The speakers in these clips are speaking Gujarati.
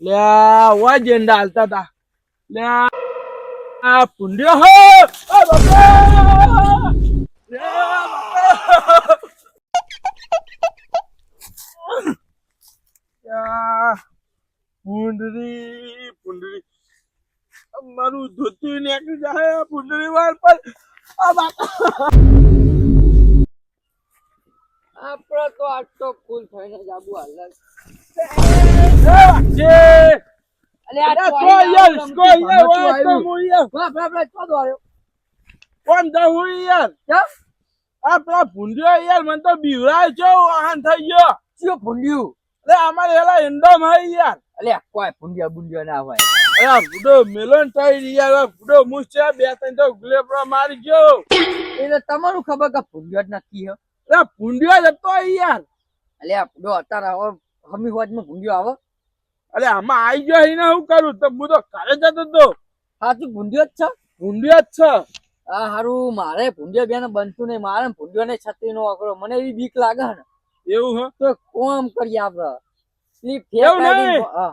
લે ઓય જેંડા હાલતા તા. લે આ પુંડ્યો હો. આ બાપા! લે યા, પુંડરી પુંડરી મારું ધોતી નીકળી જાય પુંડરી વાર પર. આ બાપા! આપડે તો આટલો ફૂલ થઈને જ આબુ હાલ છે અલે અરે આ તો ચોરી યાર આવું સ્કો રમતી યાર ભમરડું ઓય તો આવ્યું. હું યાર બાપ, બાપ, બાપ, ચોદો આવ્યો. કોણ તા હું યાર કેમ? આ પેલા ભૂંડ્યો યાર મને તો બીવરાય છે વાહન થઈ ગયો ચિયો ભૂંડ્યું? અરે અમારે એલા એંડમ હે યાર અલે કોઈ ભૂંડિયા બુંડિયા ના હોય અરે બુડો મેલોન થઈ યાર બુડો મુસ બે ત્રણ તો ગુલેપડા મારી ગયો એટલે તમારું ખબર કે ભૂંડિયો જ નક્કી હે અરે ભૂંડ્યો જતો યાર અલે બુડો અત્યારે આવો હમી હોજમાં ગુંડિયો આવે? અરે આમાં આવી ગયો એને હું કરું? તો હું તો ઘરે જતો તો. હા તું ગુંડિયો જ છે? ગુંડિયો જ છે. આ હારું મારે ભૂંડિયો બેન બનતું નહીં. મારે ભૂંડિયો ને છત્રી નો અઘરો મને એવી બીક લાગે ને. એવું હે? તો કોમ કરીએ આપડે? સ્લીપ એવું નહીં. હા.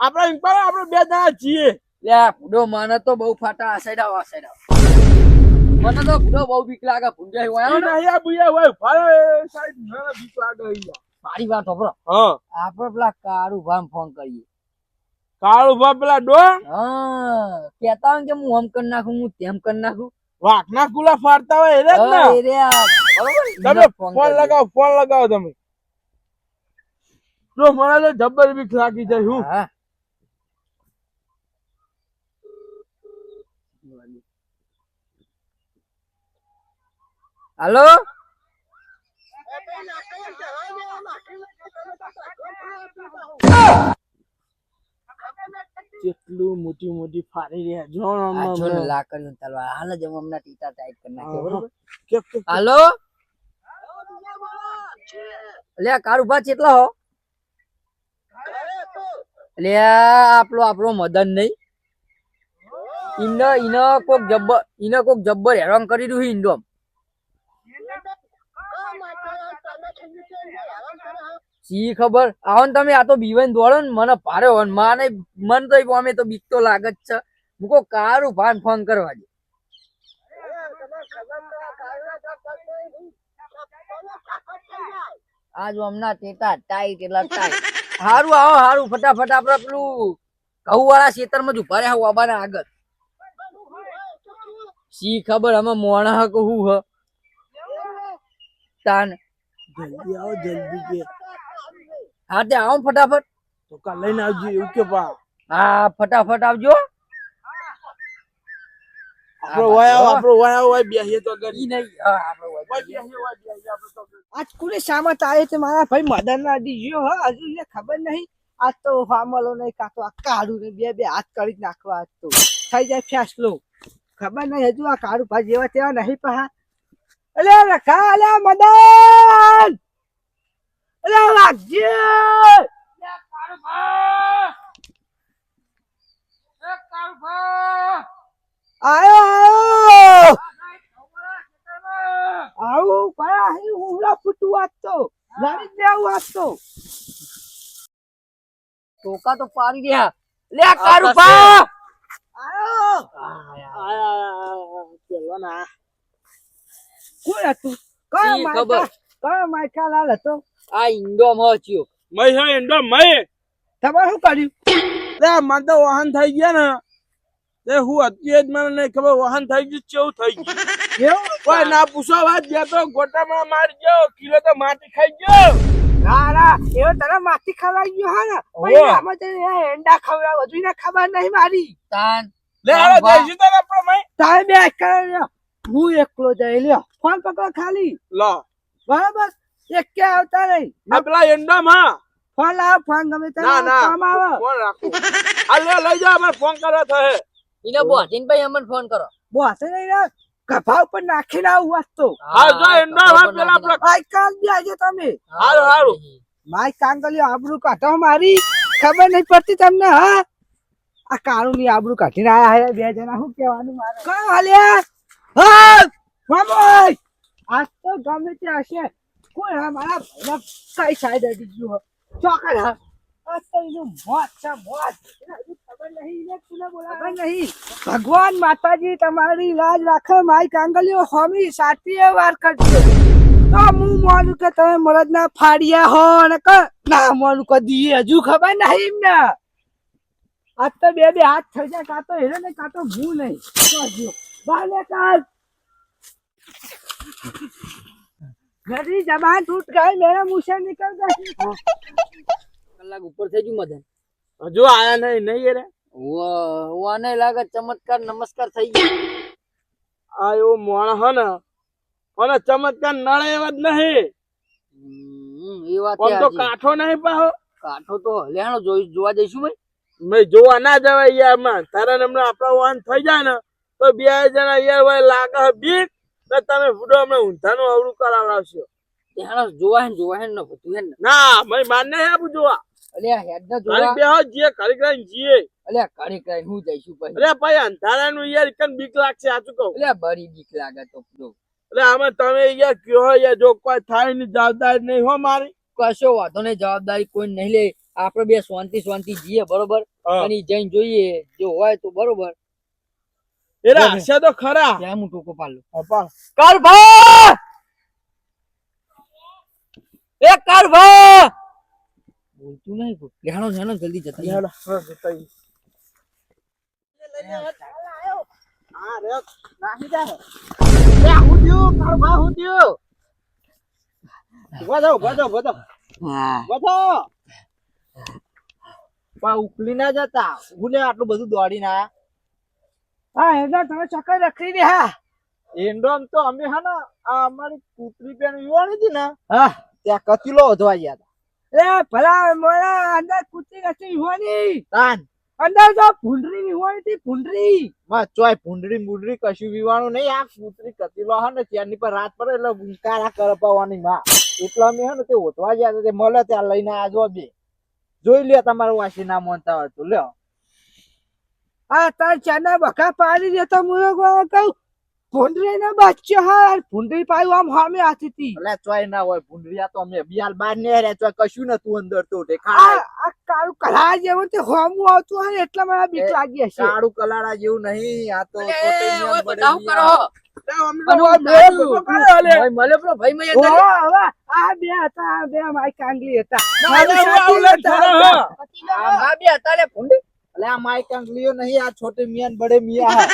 આપણે એમ કરો આપણે બે જણા છીએ લે ભૂંડો મને તો બહુ ફાટા આ સાઈડ આવો આ સાઈડ આવ. મને તો ભૂંડો બહુ બીક લાગે. ભૂંડિયા હોય નહીં આ બુયા હોય. ભારે સાઈડ ના બીક લાગે મારી વાત હોભરો આપડે પેલા કાળુ ભામ ફોન કરીએ. કાળુ પેલા ડો હા કેતા હોય કે હું આમ કરી નાખું હું તેમ કરી નાખું. વાઘના કુલા ફાડતા હોય એ તમે ફોન લગાવો ફોન લગાવો તમે. જો મને તો જબ્બર બીક લાગી જાય હું. હા. હાલો? કેટલું મોટી મોટી ફાડી રહ્યા. જો આ જો ને હમણાં. લા કર્યું તલવાર. હાલ જ હું હમણાં ટીટા ટાઈટ કરી નાખ્યો બરોબર? કે- કે- હાલો? લે કારુભા ચેટલા હો. લે આપણો આપણો મદન નહીં. ઈન ઈનો કોક જબ્બર ઈનો કોક જબ્બર હેરાન કરી રહ્યું ઈંડોમ. સી ખબર? આવો ને તમે, આ તો બીવાન દોડો ને મને ભારે હોય માને, મન તો અમે તો બીક તો લાગે જ છે. મૂકો કારું ભાન ફોન કરવા દે. આજ હમણાં ટેટા ટાઈટ એટલા ટાઈટ. હારું, આવો, હારું, ફટાફટ આપડે પેલું ઘઉં વાળા ખેતરમાં જ ઊભા રહ્યા વાબાના આગળ. સી ખબર, અમે મોણા હક હું હ. તાન. જલ્દી આવો, જલ્દી કે હા તે આવો ફટાફટ. તો કાલ લઈને આવજો એવું કે પા. હા ફટાફટ આવજો. આપણો વાય આપણો વાય વાય બેહીએ તો ઈ નહીં હા, આપણે વાય બેહીએ વાય બેહીએ આપણે તો આજ કુલે સામત આવે છે મારા ભાઈ મદન ના દીજો હ હજુ એને ખબર નહીં. આજ તો હામલો નહીં કાં તો આ કાળું ને બે બે હાથ કરી નાખવા આજ તો. થઈ જાય ફેસલો. ખબર નહીં હજુ આ કાળું ભાઈ જેવા તેવા નહીં પહા. અલે રખા અલે મદન! અલે વાગજે આયો આયો! આવું કયા અહીં હુમલા ફૂટું વાંચતો તો? લડી દેવું આજ તો? ટોકા તો પાડી ગયા લે આ કારુભા આયો! ચલો ના કોણ હતું? કયો માયકા? કયો માયકા લાલ હતો? આ ઈંડો મચ્યો મય હે એંડો મય. તમે શું કર્યું લે મન તો વાહન થઈ ગયા ને. લે હું અત્યારે જ મને નહીં ખબર વાહન થઈ ગયું કેવું થઈ ગયું? કોઈ ના પૂછો વાત જ્યાં તો ગોટામાં મારી ગયો કિલો તો માટી ખાઈ ગયો. ના ના એવો તને માટી ખવડાવી ગયો હા ને. પછી આમાં જઈને એંડા ખવડાવ હજુ એને ખબર નહીં મારી. તાન લે જઈશું તારે બે કરે હું એકલો જઈ લ્યો. ફોન પકડો ખાલી. લો. બરાબર? એક કે આવતા નહીં? આ પેલા એંડો માં ફોન લાવો ફોન ગમે તે ના ના કામ આવે. ફોન રાખો. આ લઈ જા અમારે ફોન કરો તો હે ઈને બોટીન ભાઈ અમને ફોન કરો. બોસે નહીં ને કફા ઉપર નાખીને આવું વાત તો. હા જો એંડો હા પેલા આપણે આઈ કાલ બી આજે તમે. હારું, હારું. માય કાંગલીઓ આબરૂ કાઢો મારી. ખબર નહીં પડતી તમને હા? આ કાળું ની આબરૂ કાઢીને આયા હે બે જણા. શું કહેવાનું મારે? કોણ હાલ્યા? હા મામોય આજ તો ગમે તે હશે. કોઈ હા મારા ભાઈના કઈ સાઈડ અડી ગયું ચોકડ, હા. ભગવાન માતાજી, તમારી લાજ રાખે, મારી કાંગલીઓ હોમી સાચી વાર કરજો. તો હું માનું કે તમે મરદના ફાડ્યા હો અને કે ના માનું કદી, હજુ ખબર નહીં એમને. આજ તો બે બે હાથ થઈ જાય, કાં તો હેરે નહીં, કાં તો હું નહીં. બાલે કાલ. ઘરની જબાન તૂટ ગઈ મેરા મુશે નીકળ ગઈ કલાક ઉપર થઈ ગયું મદન હજુ આયા નહીં નહીં રે વાને લાગે ચમત્કાર નમસ્કાર થઈ ગયો. આ એવો મોણ હન અને ચમત્કાર નળે એવા જ નહીં. એ વાત તો કાઠો નહીં પાહો. કાઠો તો હલ્યાણો જોઈ જોવા જઈશું ભાઈ. મેં જોવા ના જવાય યારમાં તારા નમણા આપણા વાન થઈ જાય ને તો બે જણા યાર ભાઈ લાગે બીક. ને તમે ફૂડો અમે ઊંધાનું અવળું કરાવડાવશો ત્યાં જોવા હે જોવા હે ન પૂછું હે ના. મેં માન નહીં આપું જોવા. અલ્યા હેડ ના જોવા. બે હો જીએ કરી કરી જીએ. અલ્યા કરી કરી હું જઈશું ભાઈ. અરે ભાઈ અંધારાનું યાર કન બીક લાગશે આ કહું? અલ્યા બરી બીક લાગે તો પેલો. અરે આમાં તમે યાર કયો યાર જો કોઈ થાયની જવાબદારી નહીં હો મારી. કશો વાંધો નહીં જવાબદારી કોઈ નહીં લે. આપણે બે શાંતિ શાંતિ જીએ બરોબર? અને જઈને જોઈએ જો હોય તો બરોબર. એટલે હશે તો ખરા ત્યાં હું ટોકો પાડું અપા. કારભા એ કારભા બોલતું નહીં કોઈ. લેહાણો લેહાણો જલ્દી જતા. યાર, હા, જતા હા, રે. નાહી દે. એ, હું થયું? કાળુભા, હું ઊભા થાઓ, ઊભા હા ઊભા થાઓ. ઉકલી ના જતા ઉલે આટલું બધું દોડીને આયા હા એટલે તમે ચક્કર રખડી હા. એંડોમ તો અમે હા ને આ અમારી કૂતરી પેન યુવાની હતી ને હા. ત્યાં કચીલો વધવા ગયા હતા. એ ભલા મોરા અંદર કૂતરી કચી હોવાની તાન. અંદર ભૂંડરી હતી ભૂંડરી. માં ચોય ભૂંડરી બુંડરી કશું વિવાણું નહીં આ કૂતરી કતીલો હે ને ત્યાંની પર રાત પડે એટલે કારા કરપાવાની માં. એટલે અમે હે ને તે ઓતવા ગયા હતા તે મળે ત્યાં લઈને આજો બે. જોઈ લે તમારું વાસી ના મોનતા હોય તો લ્યો. આ તાર ચાના બકા પાડી દે તો હું કહું ભૂંડરી ને બચ્ચો હાર ભૂંડરી પાયું આમ હામે આતી હતી એટલે ચોય ના હોય ભૂંડરી તો અમે બિયાલ બાર ને રે ચોય કશું નતું અંદર તો દેખાય આ કાળું કલા જેવું તે હોમું આવતું હોય ને એટલે મને બીક લાગી હશે. કાળું કલાડા જેવું નહીં આ તો મિયાન. કરો. તો બે હતા આ બે મારી કાંગલી હતા. અલે આ માઈક અંગલીઓ નહીં આ છોટે મિયાન બડે મિયા.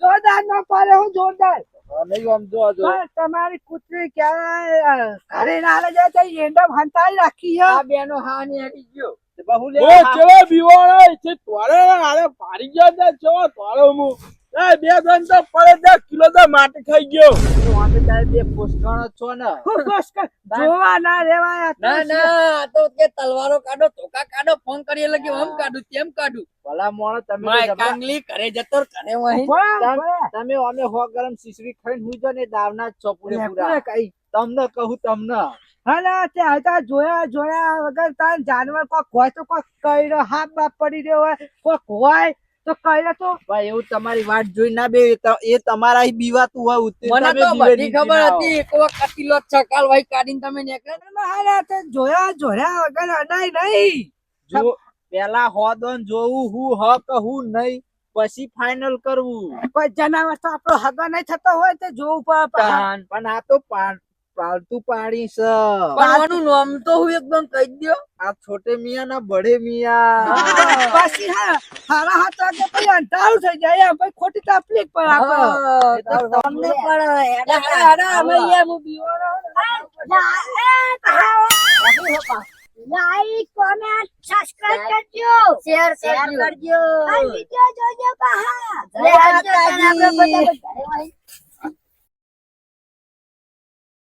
જોરદાર ના પાડે હું જોરદાર. તમારી કુતરી ક્યારે ઘરે ના જાય તો એંડમ હંતાઈ રાખી હે આ બેનો હાની હટી ગયો. બહુ લે. ઓ ચલો બીવાળો છે? તોરે આરે પાડી ગયો છે ચલો તોરે હું? એ બે ધન તો પડે દસ કિલો તો માટી ખાઈ ગયો. તો તારે બે પોસ્ટકાણો છો ને? ખૂબ બસ કર. જોવા ના રેવાય ના ના તો કે તલવારો કાઢો ધોકા કાઢો ફોન કરી એટલે કે આમ કાઢું તેમ કાઢું. ભલા મોણો તમે તો માય જબરા- કાંગલી કરે જતો કરે વહી ભલા, ભલા. તમે અમે હો ગરમ શીશડી ખાઈને હુઈ જો ને દાવના પૂરે. પૂરા કઈ. તમને કહું તમને. હલે, તે હતા જોયા જોયા વગર તાર જાનવર કોક હોય તો કોક કઈરો હાથ બાપ પડી રહ્યો હોય કોક હોય તો કઈરો તો ભાઈ એવું તમારી વાત જોઈ ના બે એ તમારા બીવાતું હોય મને તો બધી ખબર હતી એક વખત કોક કતીલો છકાલ ભાઈ કાઢીને તમે નીકળ્યા તમે જોયા જોયા વગર અડાય નહીં. જો પેલા હોદન જોવું હું હ કે હું નહીં પછી ફાઇનલ કરવું. પણ જનાવર તો આપણો હગા નહીં થતો હોય તો જોવું પણ. પણ આ તો પા- પાલતુ પાણી સ. પણ આનું નામ તો હું એકદમ કહી દયો. આ છોટે મિયા ના બડે મિયા પાછી હા હારા હાથ વાગે પછી અંધારું થઈ જાય એમ પછી ખોટી તકલીફ પડે આપણે. હા, તમને પણ હેડા, અમે હું બીવાના લાઈક કોમેન્ટ સબસ્ક્રાઇબ કરજો. શેર શેર કરજો. આ વિડિયો જોજો પહા જય માતાજી. આપણે બધા